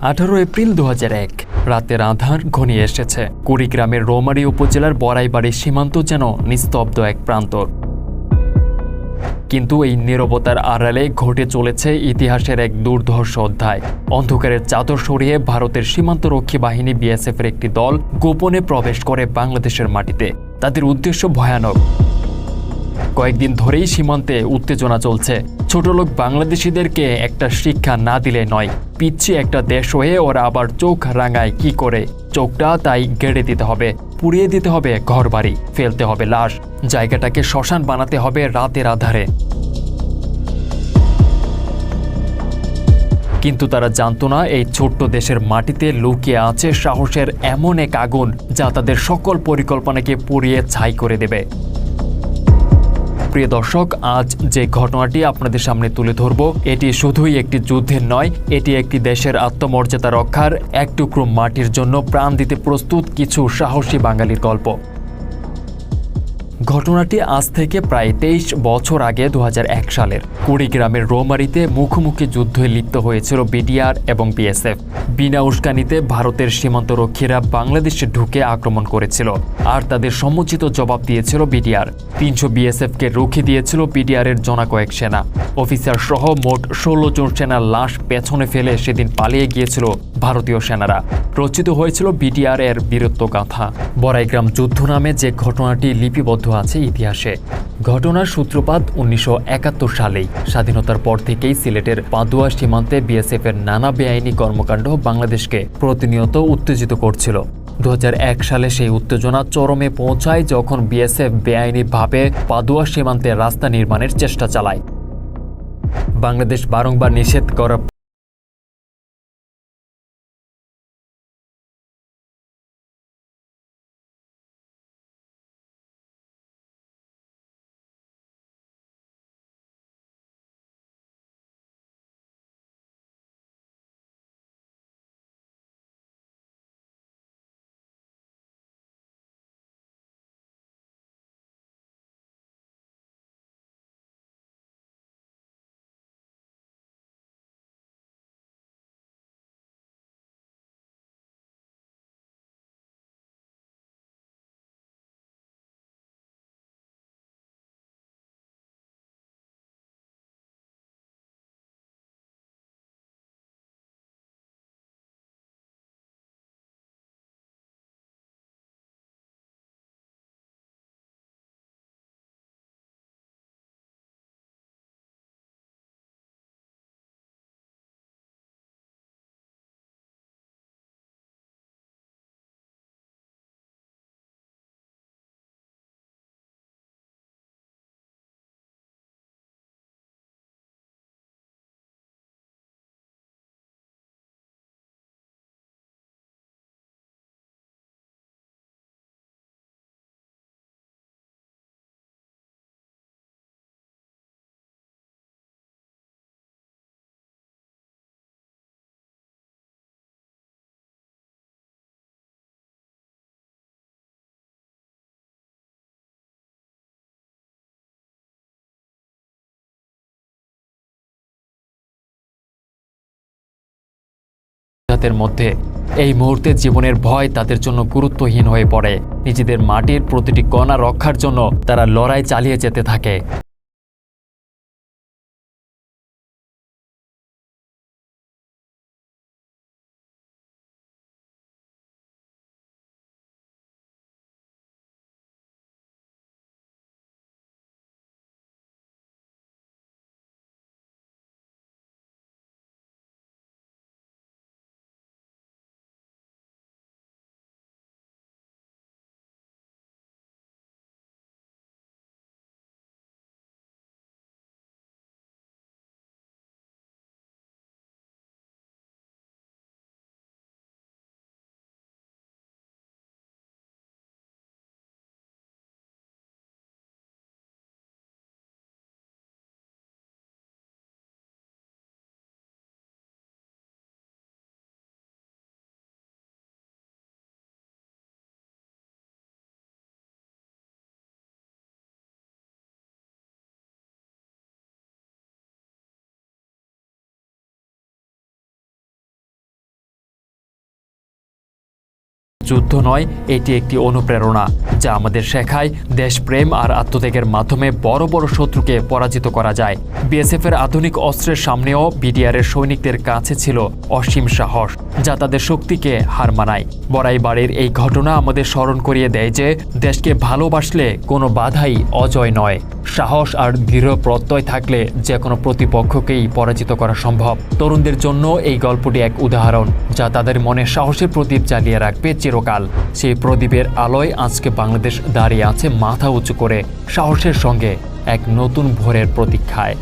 আঠারো এপ্রিল দু এক। রাতের আধার ঘনিয়ে এসেছে। কুড়িগ্রামের রৌমারী উপজেলার বড়াইবাড়ির সীমান্ত যেন নিস্তব্ধ এক প্রান্তর। কিন্তু এই নীরবতার আড়ালে ঘটে চলেছে ইতিহাসের এক দুর্ধর্ষ অধ্যায়। অন্ধকারের চাদর সরিয়ে ভারতের সীমান্তরক্ষী বাহিনী বিএসএফের একটি দল গোপনে প্রবেশ করে বাংলাদেশের মাটিতে। তাদের উদ্দেশ্য ভয়ানক। কয়েকদিন ধরেই সীমান্তে উত্তেজনা চলছে। ছোট লোক বাংলাদেশিদেরকে একটা শিক্ষা না দিলে নয়। পিচ্ছি একটা দেশ হয়ে ওরা আবার চোখ রাঙায় কি করে? চোখটা তাই গেড়ে দিতে হবে, পুড়িয়ে দিতে হবে ঘরবাড়ি, ফেলতে হবে লাশ, জায়গাটাকে শ্মশান বানাতে হবে রাতের আধারে। কিন্তু তারা জানতো না এই ছোট্ট দেশের মাটিতে লুকিয়ে আছে সাহসের এমন এক আগুন যা তাদের সকল পরিকল্পনাকে পুড়িয়ে ছাই করে দেবে। প্রিয় দর্শক, আজ যে ঘটনাটি আপনাদের সামনে তুলে ধরব, এটি শুধুই একটি যুদ্ধের নয়, এটি একটি দেশের আত্মমর্যাদা রক্ষার এক টুকরো মাটির জন্য প্রাণ দিতে প্রস্তুত কিছু সাহসী বাঙালির গল্প। ঘটনাটি আজ থেকে প্রায় তেইশ বছর আগে দু হাজার এক সালের। কুড়িগ্রামের রোমারিতে মুখোমুখি যুদ্ধে লিপ্ত হয়েছিল বিডিআর এবং বিএসএফ। বিনা উস্কানিতে ভারতের সীমান্তরক্ষীরা বাংলাদেশে ঢুকে আক্রমণ করেছিল, আর তাদের সমুচিত জবাব দিয়েছিল বিডিআর। তিনশো বিএসএফকে রুখে দিয়েছিল বিডিআরের জনা কয়েক সেনা। অফিসার সহ মোট ষোলো জন সেনার লাশ পেছনে ফেলে সেদিন পালিয়ে গিয়েছিল ভারতীয় সেনারা। রচিত হয়েছিল বিডিআর এর বীরত্ব গাথা। বড়াইগ্রাম যুদ্ধ নামে যে ঘটনাটি লিপিবদ্ধ আছে ইতিহাসে। ঘটনার সূত্রপাত উনিশশো একাত্তর সালেই। স্বাধীনতার পর থেকেই সিলেটের পাদুয়া সীমান্তে বিএসএফ এর নানা বেআইনি কর্মকাণ্ড বাংলাদেশকে প্রতিনিয়ত উত্তেজিত করছিল। দু হাজার এক সালে সেই উত্তেজনা চরমে পৌঁছায় যখন বিএসএফ বেআইনিভাবে পাদুয়া সীমান্তে রাস্তা নির্মাণের চেষ্টা চালায়। বাংলাদেশ বারংবার নিষেধ করা যাদের মধ্যে। এই মুহূর্তে জীবনের ভয় তাদের জন্য গুরুত্বহীন হয়ে পড়ে। নিজেদের মাটির প্রতিটি কণা রক্ষার জন্য তারা লড়াই চালিয়ে যেতে থাকে। যুদ্ধ নয়, এটি একটি অনুপ্রেরণা, যা আমাদের শেখায় দেশপ্রেম আর আত্মত্যাগের মাধ্যমে বড় বড় শত্রুকে পরাজিত করা যায়। বিএসএফ এর আধুনিক অস্ত্রের সামনেও বিডিআরের সৈনিকদের কাছে ছিল অসীম সাহস, যা তাদের শক্তিকে হার মানায়। বড়াই বাড়ির এই ঘটনা আমাদের স্মরণ করিয়ে দেয় যে, দেশকে ভালোবাসলে কোনো বাধাই অজয় নয়। সাহস আর দৃঢ় প্রত্যয় থাকলে যে কোনো প্রতিপক্ষকেই পরাজিত করা সম্ভব। তরুণদের জন্য এই গল্পটি এক উদাহরণ, যা তাদের মনে সাহসের প্রদীপ জ্বালিয়ে রাখবে চিরকাল। সেই প্রদীপের আলোয় আজকে বাংলাদেশ দাঁড়িয়ে আছে মাথা উঁচু করে সাহসের সঙ্গে এক নতুন ভোরের প্রতীক্ষায়।